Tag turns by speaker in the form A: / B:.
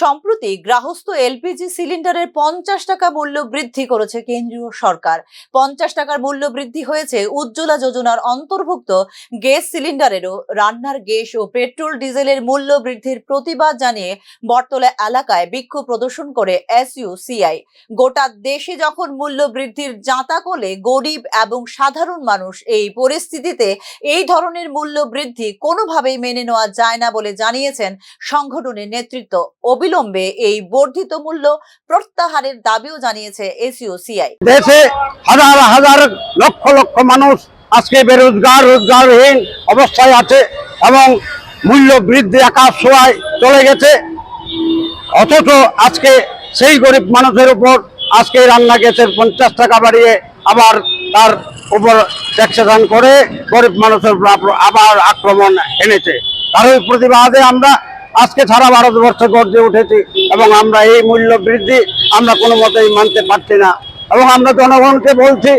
A: সম্প্রতি গ্রাহস্থ এলপিজি সিলিন্ডারের পঞ্চাশ টাকা মূল্য বৃদ্ধি করেছে কেন্দ্রীয় সরকার। পঞ্চাশ টাকার মূল্য বৃদ্ধি হয়েছে উজ্জ্বলা যোজনার অন্তর্ভুক্ত গ্যাস সিলিন্ডারেরও। রান্নার গ্যাস ও পেট্রোল ডিজেলের মূল্য বৃদ্ধির প্রতিবাদ জানিয়ে বটতলা এলাকায় বিক্ষোভ প্রদর্শন করে এসইউ সিআই গোটা দেশে যখন মূল্য বৃদ্ধির জাঁতা কোলে গরিব এবং সাধারণ মানুষ এই পরিস্থিতিতে এই ধরনের মূল্য বৃদ্ধি কোনোভাবেই মেনে নেওয়া যায় না বলে জানিয়েছেন সংগঠনের নেতৃত্ব অবিলম্বে এই বর্ধিত মূল্য প্রত্যাহারের দাবিও জানিয়েছে এসইউ সিআই।
B: দেশে হাজার হাজার লক্ষ লক্ষ মানুষ আজকে বেরোজগার, রোজগারহীন অবস্থায় আছে এবং মূল্য বৃদ্ধি আকাশ ছোঁয়ায় চলে গেছে। অথচ আজকে সেই গরিব মানুষের উপর আজকে রান্না গ্যাসের পঞ্চাশ টাকা বাড়িয়ে আবার তার উপর ট্যাক্সেশন করে গরিব মানুষের উপর আবার আক্রমণ এনেছে। তার প্রতিবাদে আমরা আজকে সারা ভারতবর্ষ গর্জে উঠেছি এবং আমরা এই মূল্য বৃদ্ধি আমরা কোনো মতেই মানতে পারছি না। এবং আমরা জনগণকে বলছি